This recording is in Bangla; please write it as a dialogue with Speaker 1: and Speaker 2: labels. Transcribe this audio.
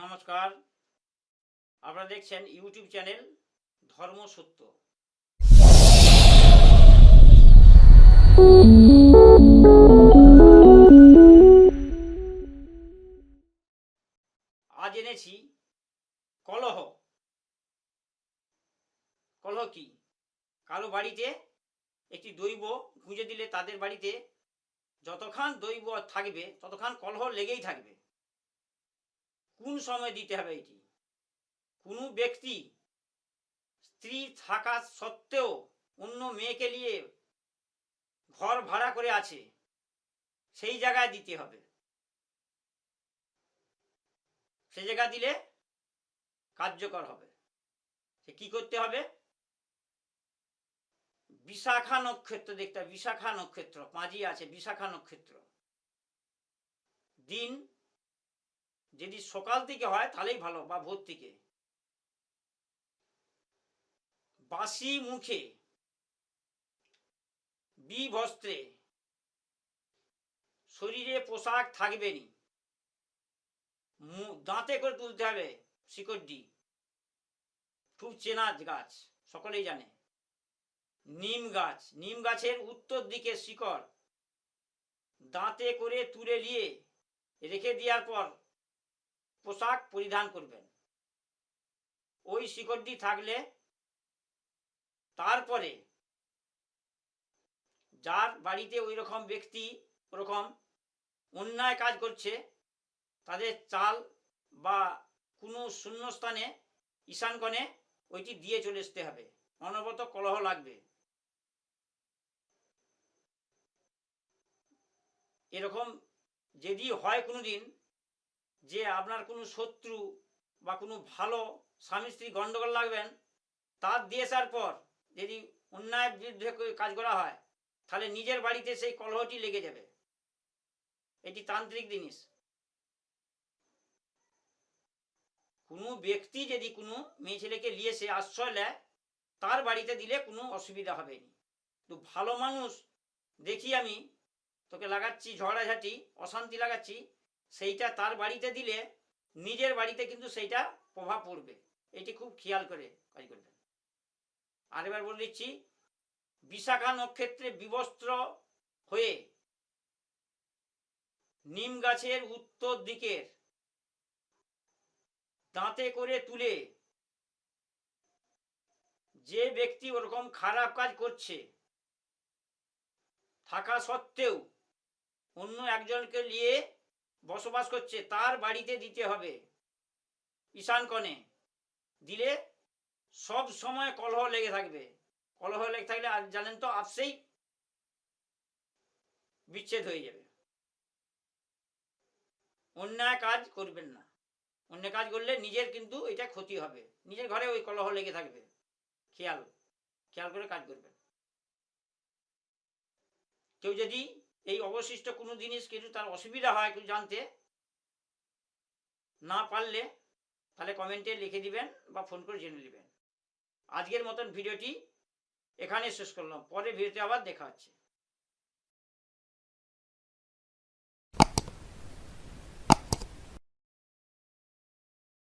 Speaker 1: নমস্কার। আপনারা দেখছেন ইউটিউব চ্যানেল ধর্ম সত্য। আজ এনেছি কলহ। কলহ কি? কারও বাড়িতে একটি দৈব গুঁজে দিলে তাদের বাড়িতে যতক্ষণ দৈব থাকবে, ততক্ষণ কলহ লেগেই থাকবে। কোন সময় দিতে হবে এটি? কোনো ব্যক্তি স্ত্রী থাকা সত্ত্বেও অন্য মেয়েকে নিয়ে ঘর ভাড়া করে আছে, সেই জায়গায় দিতে হবে। সেই জায়গা দিলে কার্যকর হবে। সে কি করতে হবে? বিশাখা নক্ষত্র দেখতে বিশাখা নক্ষত্র, পাঁজি আছে, বিশাখা নক্ষত্র। দিন যদি সকাল থেকে হয়, তাহলেই ভালো, বা ভোর থেকে। বাসি মুখে বিবস্ত্রে শরীরে পোশাক থাকবেনি মু- দাঁতে করে তুলতে হবে শিকড়টি খুব চেনা গাছ, সকলেই জানে। নিম গাছ, নিম গাছের উত্তর দিকে শিকড় দাঁতে করে তুলে নিয়ে রেখে দেওয়ার পর পোশাক পরিধান করবেন। ওই শিকড়টি থাকলে তারপরে যার বাড়িতে ওই রকম ব্যক্তি, ওরকম অন্যায় কাজ করছে, তাদের চাল বা কোনো শূন্যস্থানে ঈশান কোণে ওইটি দিয়ে চলে আসতে হবে। অনবত কলহ লাগবে। এরকম যদি হয় কোনো দিন যে আপনার কোনো শত্রু বা কোনো ভালো স্বামী স্ত্রী গণ্ডগোল লাগবেন, তার দিয়ে আসার পর যদি অন্যায়ের বিরুদ্ধে কাজ করা হয়, তাহলে নিজের বাড়িতে সেই কলহটি লেগে যাবে। এটি তান্ত্রিক জিনিস। কোনো ব্যক্তি যদি কোনো মেয়ে ছেলেকে নিয়ে সে আশ্রয় নেয়, তার বাড়িতে দিলে কোনো অসুবিধা হবে না। তো ভালো মানুষ, দেখি আমি, তোকে লাগাচ্ছি, ঝগড়াঝাটি, অশান্তি লাগাচ্ছি সেইটা তার বাড়িতে দিলে নিজের বাড়িতে কিন্তু সেইটা প্রভাব পড়বে। এটি খুব খেয়াল করে কাজ করবেন আরেকবার বলে দিচ্ছি, বিশাখা নক্ষত্রে বিবস্ত্র হয়ে নিম গাছের উত্তর দিকের দাঁতে করে তুলে যে ব্যক্তি ওরকম খারাপ কাজ করছে, থাকা সত্ত্বেও অন্য একজনকে নিয়ে বসবাস করছে, তার বাড়িতে দিতে হবে। ঈশান কণে দিলে সব সময় কলহ লেগে থাকবে। কলহ লেগে থাকলে জানেন তো আপসেই বিচ্ছেদ হয়ে যাবে। অন্যায় কাজ করবেন না। অন্য কাজ করলে নিজের কিন্তু এটা ক্ষতি হবে। নিজের ঘরে ওই কলহ লেগে থাকবে। খেয়াল। খেয়াল করে কাজ করবেন। কেউ যদি এই অবশিষ্ট কোনো জিনিস কিছু তার অসুবিধা হয় কিছু জানতে, না পারলে তাহলে কমেন্টে লিখে দিবেন বা ফোন করে জেনে নেবেন। আজকের মতন ভিডিওটি এখানে শেষ করলাম। পরে ভিডিওতে আবার দেখা হচ্ছে।